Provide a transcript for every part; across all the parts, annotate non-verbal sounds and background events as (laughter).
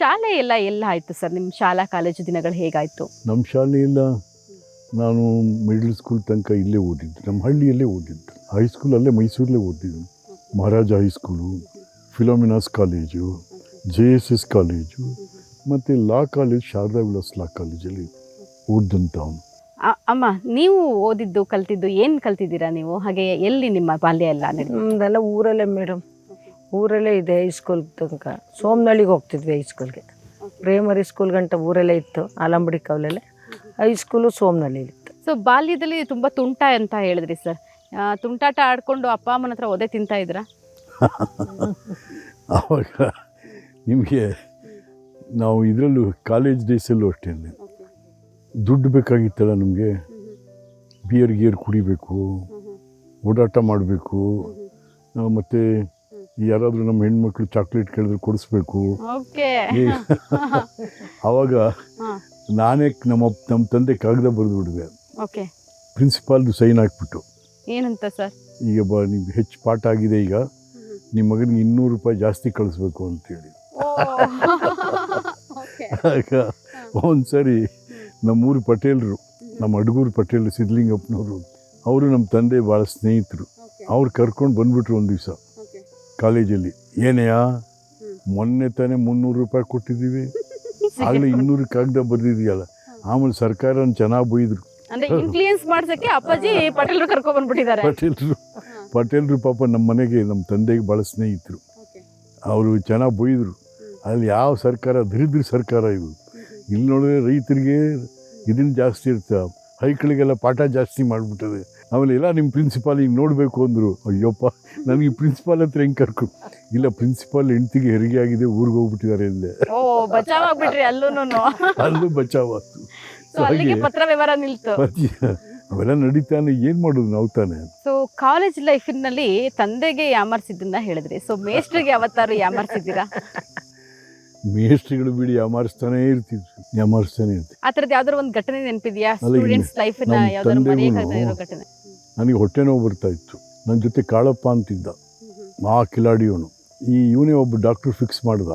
ಶಾಲೆ ಎಲ್ಲ ಎಲ್ಲ ಆಯ್ತು ಸರ್? ನಿಮ್ಮ ಶಾಲಾ ಕಾಲೇಜು ದಿನಗಳು ಹೇಗಾಯ್ತು? ನಮ್ಮ ಶಾಲೆಯೆಲ್ಲ ನಾನು ಮಿಡ್ಲ್ ಸ್ಕೂಲ್ ತನಕ ಇಲ್ಲೇ ಓದಿದ್ದು. ನಮ್ಮ ಹಳ್ಳಿಯಲ್ಲೇ ಓದಿದ್ದು. ಹೈಸ್ಕೂಲ್ ಅಲ್ಲೇ ಮೈಸೂರಲ್ಲೇ ಓದಿದ್ದು. Maharaja high school Philomena's college J S S college ಮತ್ತು law college Sharada Vilas law ಕಾಲೇಜಲ್ಲಿ ಆ- ಅಮ್ಮ ನೀವು ಓದಿದ್ದು ಕಲ್ತಿದ್ದು ಏನು ಕಲ್ತಿದ್ದೀರಾ ನೀವು? ಹಾಗೆ ಎಲ್ಲಿ ನಿಮ್ಮ ಬಾಲ್ಯ ಎಲ್ಲ ನಿಮ್ಮದೆಲ್ಲ ನಮ್ದೆಲ್ಲ ಊರಲ್ಲೇ ಮೇಡಮ್. ಊರಲ್ಲೇ ಇದೆ ಹೈಸ್ಕೂಲ್ ತನಕ. ಸೋಮನಳ್ಳಿಗೆ ಹೋಗ್ತಿದ್ವಿ ಹೈಸ್ಕೂಲ್ಗೆ ಪ್ರೈಮರಿ ಸ್ಕೂಲ್ ಗಂಟ ಊರಲ್ಲೇ ಇತ್ತು ಆಲಂಬಡಿ ಕಾವಲಲ್ಲೇ. ಹೈಸ್ಕೂಲು ಸೋಮನಳ್ಳಿ ಇತ್ತು. ಸೊ ಬಾಲ್ಯದಲ್ಲಿ ತುಂಬ ತುಂಟ ಅಂತ ಹೇಳಿದ್ರಿ ಸರ್ ತುಂಟಾಟ ಆಡ್ಕೊಂಡು ಅಪ್ಪ ಅಮ್ಮನ ಹತ್ರ ಒದೆ ತಿಂತಾ ಇದ್ರ? (laughs) ಅವಾಗ ನಿಮಗೆ ನಾವು ಇದರಲ್ಲೂ ಕಾಲೇಜ್ ಡೇಸಲ್ಲೂ ಅಷ್ಟೇ ದುಡ್ಡು ಬೇಕಾಗಿತ್ತಲ್ಲ ನಮಗೆ. ಬಿಯರ್ ಗಿಯರ್ ಕುಡಿಬೇಕು ಓಡಾಟ ಮಾಡಬೇಕು ಮತ್ತು ಯಾರಾದರೂ ನಮ್ಮ ಹೆಣ್ಮಕ್ಳು ಚಾಕ್ಲೇಟ್ ಕೇಳಿದ್ರೆ ಕೊಡಿಸ್ಬೇಕು. ಆವಾಗ ನಾನೇ ನಮ್ಮ ನಮ್ಮ ತಂದೆ ಕಾಗದ ಬರೆದು ಬಿಡಿದೆ. ಓಕೆ. ಪ್ರಿನ್ಸಿಪಾಲ್ದು ಸೈನ್ ಹಾಕ್ಬಿಟ್ಟು. ಏನಂತ ಸರ್? ಈಗ ಬಾ ನಿಮ್ಗೆ ಹೆಚ್ಚು ಪಾಠ ಆಗಿದೆ ಈಗ. ನಿಮ್ಮ ಮಗನಿಗೆ ಇನ್ನೂರು ರೂಪಾಯಿ ಜಾಸ್ತಿ ಕಳಿಸ್ಬೇಕು ಅಂತೇಳಿ. ಆಗ ಒಂದು ಸರಿ ನಮ್ಮೂರು ಪಟೇಲರು ನಮ್ಮ ಅಡಗೂರು ಪಟೇಲ್ ಸಿದ್ಲಿಂಗಪ್ಪನವರು ಅವರು ನಮ್ಮ ತಂದೆ ಭಾಳ ಸ್ನೇಹಿತರು. ಅವ್ರು ಕರ್ಕೊಂಡು ಬಂದ್ಬಿಟ್ರು ಒಂದು ದಿವಸ. ಕಾಲೇಜಲ್ಲಿ. ಏನೆಯಾ? ಮೊನ್ನೆ ತಾನೇ ಮುನ್ನೂರು ರೂಪಾಯಿ ಕೊಟ್ಟಿದ್ದೀವಿ. ಆಗಲೇ ಇನ್ನೂರು ಕಾಗದ ಬರೆದಿದೆಯಲ್ಲ ಆಮೇಲೆ ಸರ್ಕಾರ ಚೆನ್ನಾಗಿ ಬೈದರು. ಅಂದ್ರೆ ಇನ್ಫ್ಲೂಯೆನ್ಸ್ ಮಾಡ್ಸಕ್ಕೆ ಅಪ್ಪಾಜಿ ಪಟೇಲ್ರು ಕರ್ಕೊಂಡ್ ಬಂದ್ಬಿಟ್ಟಿದ್ದಾರೆ. ಪಟೇಲರು. ಪಟೇಲರು ಪಾಪ ನಮ್ಮ ಮನೆಗೆ ನಮ್ಮ ತಂದೆಗೆ ಭಾಳ ಸ್ನೇಹಿತರು. ಅವರು ಚೆನ್ನಾಗಿ ಬೈದರು. ಅಲ್ಲಿ ಯಾವ ಸರ್ಕಾರ ದರಿದ್ರ ಸರ್ಕಾರ ಇದು. ಇಲ್ಲಿ ನೋಡಿದ್ರೆ ರೈತರಿಗೆ ಇದನ್ನು ಜಾಸ್ತಿ ಇರ್ತ. ಹೈಕಳಿಗೆಲ್ಲ ಪಾಠ ಜಾಸ್ತಿ ಮಾಡಿಬಿಟ್ಟದೆ. ಆಮೇಲೆ ಎಲ್ಲ ನಿಮ್ಮ ಪ್ರಿನ್ಸಿಪಾಲ್ ಹಿಂಗೆ ನೋಡಬೇಕು ಅಂದರು. ಅಯ್ಯಪ್ಪ ನನಗೆ ಪ್ರಿನ್ಸಿಪಾಲ್ ಹತ್ರ ಹೆಂಗೆ ಕರ್ಕೊ ಇಲ್ಲ ಪ್ರಿನ್ಸಿಪಾಲ್ ಹೆಂಡ್ತಿಗೆ ಹೆರಿಗೆ ಆಗಿದೆ ಊರಿಗೆ ಹೋಗ್ಬಿಟ್ಟಿದ್ದಾರೆ ಇಲ್ಲೇ ಓ ಬಚಾವ್ ಆಗ್ಬಿಟ್ರಿ ಅಲ್ಲೂನು ಅಲ್ಲೂ ಬಚಾವಾತು ಸೊ ಅಲ್ಲಿಗೆ ಪತ್ರ ವ್ಯವಹಾರ ನಿಲ್ತು. ಅವೆಲ್ಲ ನಡೀತಾನೆ ಏನು ಮಾಡೋದು ನಾವು ತಾನೆ? ಸೊ ಕಾಲೇಜ್ ಲೈಫಿನಲ್ಲಿ ತಂದೆಗೆ ಯಾಮರ್ಸಿದ್ದನ್ನ ಹೇಳಿದ್ರಿ. ಸೊ ಮೇಸ್ಟ್ರಿಗೆ ಯಾವತ್ತಾರು ಯಾಮರ್ಸಿದ್ದೀರಾ? ಮೇಸ್ಟ್ರಿಗಳು ಬಿಡಿ ಯಾಮಾರಿಸ್ತಾನೆ ಇರ್ತಿದ್ರು ಯಾಮಾರಿಸ್ತಾನೆ ಇರ್ತಿದ್ರು ಆ ಥರದ್ದು ಯಾವ್ದಾದ್ರು ಒಂದು ಘಟನೆ ನೆನಪಿದ್ಯಾ? ಸ್ಟೂಡೆಂಟ್ಸ್ ಲೈಫ್ ನಮ್ಮ ಯಾವ್ದಾದ್ರು ಮರೆಯಕ್ಕಾಗದೇ ಇರೋ ಘಟನೆ. ನನಗೆ ಹೊಟ್ಟೆ ನೋವು ಬರ್ತಾ ಇತ್ತು. ನನ್ನ ಜೊತೆ ಕಾಳಪ್ಪ ಅಂತಿದ್ದ. ಆ ಕಿಲಾಡಿಯವನು. ಈ ಇವನೇ ಒಬ್ಬ ಡಾಕ್ಟ್ರು ಫಿಕ್ಸ್ ಮಾಡ್ದ.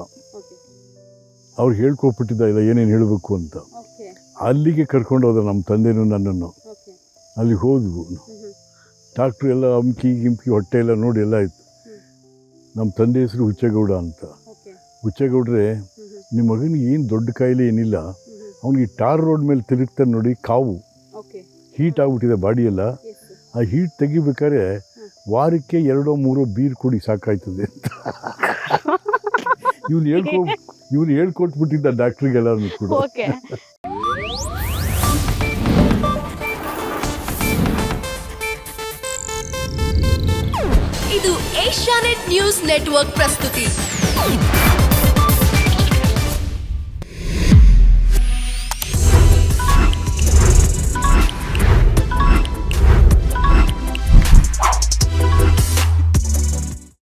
ಅವ್ರು ಹೇಳ್ಕೊಟ್ಬಿಟ್ಟಿದ್ದ ಇಲ್ಲ ಏನೇನು ಹೇಳಬೇಕು ಅಂತ. ಅಲ್ಲಿಗೆ ಕರ್ಕೊಂಡು ಹೋದ ನಮ್ಮ ತಂದೆನೂ ನನ್ನನ್ನು. ಅಲ್ಲಿ ಹೋದ್ವು. ಡಾಕ್ಟ್ರು ಎಲ್ಲ ಅಮ್ಕಿ ಗಿಮ್ಕಿ ಹೊಟ್ಟೆ ಎಲ್ಲ ನೋಡಿ ಎಲ್ಲ ಆಯಿತು. ನಮ್ಮ ತಂದೆ ಹೆಸರು ಹುಚ್ಚೇಗೌಡ ಅಂತ. ಹುಚ್ಚೇಗೌಡ್ರೆ ನಿಮ್ಮ ಮಗನಿಗೆ ಏನು ದೊಡ್ಡ ಕಾಯಿಲೆ ಏನಿಲ್ಲ ಅವನಿಗೆ ಟಾರ್ ರೋಡ್ ಮೇಲೆ ತಿರುಗ್ತಾನೆ ನೋಡಿ ಕಾವು. ಹೀಟ್ ಆಗ್ಬಿಟ್ಟಿದೆ ಬಾಡಿಯೆಲ್ಲ. ಆ ಹೀಟ್ ತೆಗಿಬೇಕಾದ್ರೆ ವಾರಕ್ಕೆ ಎರಡೋ ಮೂರೋ ಬೀರ್ ಕುಡಿ ಸಾಕಾಯ್ತದೆ ಅಂತ. ಇವ್ನು ಹೇಳ್ಕೊ ಇವ್ನು ಹೇಳ್ಕೊಟ್ಬಿಟ್ಟಿದ್ದ ಡಾಕ್ಟ್ರಿಗೆಲ್ಲ ಕೂಡ. ಓಕೆ. ಇದು ಏಷ್ಯಾನೆಟ್ ನ್ಯೂಸ್ ನೆಟ್ವರ್ಕ್ ಪ್ರಸ್ತುತಿ.